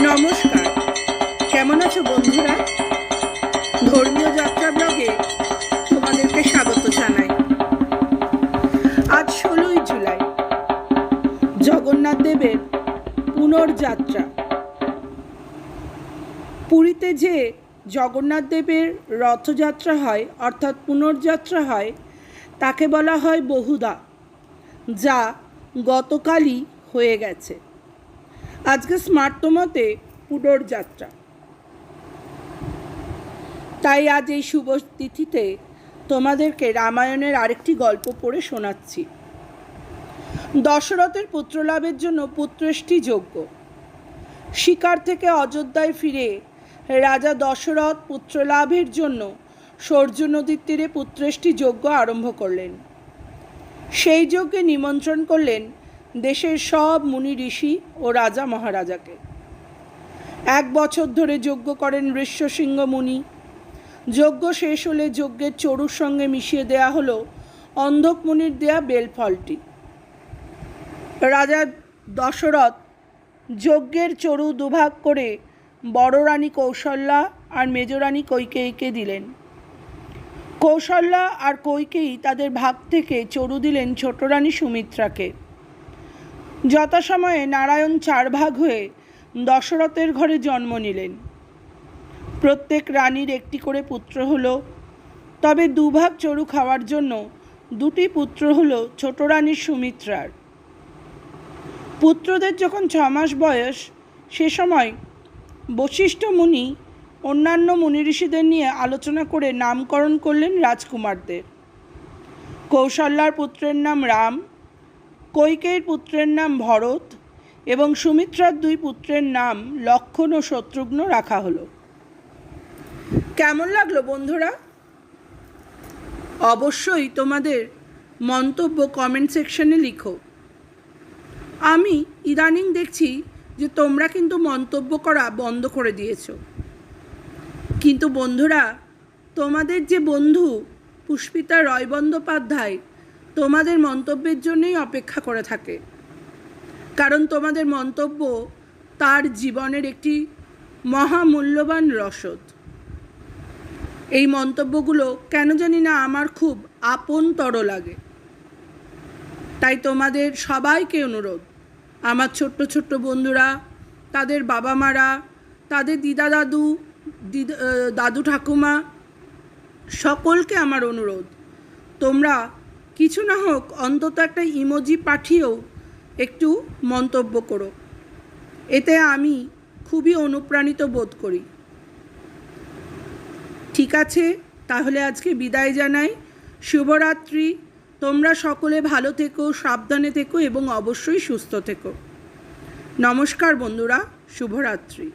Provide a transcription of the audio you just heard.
নমস্কার। কেমন আছো বন্ধুরা? ধর্মীয় যাত্রা ব্লগে তোমাদেরকে স্বাগত জানাই। আজ ষোলোই জুলাই, জগন্নাথ দেবের পুনর্যাত্রা। পুরীতে যে জগন্নাথ দেবের রথযাত্রা হয়, অর্থাৎ পুনর্যাত্রা হয়, তাকে বলা হয় বহুদা, যা গতকালই হয়ে গেছে। আজকে স্মার্টমতে পুনর্যাত্রা তাই আজ এই শুভ তিথিতে তোমাদেরকে রামায়ণের আরেকটি গল্প পড়ে শোনাচ্ছি। দশরথের পুত্রলাভের জন্য পুত্রেষ্টি যোগ্য। শিকার থেকে অযোধ্যায় ফিরে রাজা দশরথ পুত্রলাভের জন্য সূর্য নদীর তীরে পুত্রেষ্টি যজ্ঞ আরম্ভ করলেন। সেই যজ্ঞে নিমন্ত্রণ করলেন দেশের সব মুনি ঋষি ও রাজা মহারাজাকে। এক বছর ধরে যজ্ঞ করেন ঋষ্যসিংহ মুনি। যজ্ঞ শেষ হলে যজ্ঞের চড়ুর সঙ্গে মিশিয়ে দেয়া হলো অন্ধক মুনির দেয়া বেলফলটি রাজা দশরথ যজ্ঞের চড়ু দুভাগ করে বড় রানী কৌশল্যা আর মেজরানী কৈকেয়ীকে দিলেন। কৌশল্যা আর কৈকেয়ী তাদের ভাগ থেকে চড়ু দিলেন ছোট রানী সুমিত্রাকে। যথাসময়ে নারায়ণ চার ভাগ হয়ে দশরথের ঘরে জন্ম নিলেন। প্রত্যেক রানীর একটি করে পুত্র হল। তবে দুভাগ চড়ু খাওয়ার জন্য দুটি পুত্র হল ছোট রানী সুমিত্রার। পুত্রদের যখন ছ মাস বয়স, সে সময় বশিষ্ঠ মুনি অন্যান্য মুনি ঋষিদের নিয়ে আলোচনা করে নামকরণ করলেন রাজকুমারদের। কৌশল্যার পুত্রের নাম রাম কৈকেয়ীর পুত্রের নাম ভরত এবং সুমিত্রার দুই পুত্রের নাম লক্ষণ ও শত্রুঘ্ন রাখা হলো। কেমন লাগল বন্ধুরা? অবশ্যই তোমাদের মন্তব্য কমেন্ট সেকশনে লিখো। আমি ইদানিং দেখছি যে তোমরা কিন্তু মন্তব্য করা বন্ধ করে দিয়েছ। কিন্তু বন্ধুরা, তোমাদের যে বন্ধু পুষ্পিতা রয় বন্দ্যোপাধ্যায় তোমাদের মন্তব্যের জন্যই অপেক্ষা করে থাকে। কারণ তোমাদের মন্তব্য তার জীবনের একটি মহামূল্যবান রসদ। এই মন্তব্যগুলো কেন জানি না আমার খুব আপনতর লাগে। তাই তোমাদের সবাইকে অনুরোধ, আমার ছোট্ট ছোট্ট বন্ধুরা, তাদের বাবা মারা তাদের দিদা দাদু দিদা দাদু ঠাকুমা সকলকে আমার অনুরোধ, তোমরা কিছু না হোক, অন্তত একটা ইমোজি পাঠিয়েও একটু মন্তব্য করো। এতে আমি খুবই অনুপ্রাণিত বোধ করি। ঠিক আছে, তাহলে আজকে বিদায় জানাই। শুভরাত্রি। তোমরা সকলে ভালো থেকো, সাবধানে থেকো এবং অবশ্যই সুস্থ থেকো। নমস্কার বন্ধুরা, শুভরাত্রি।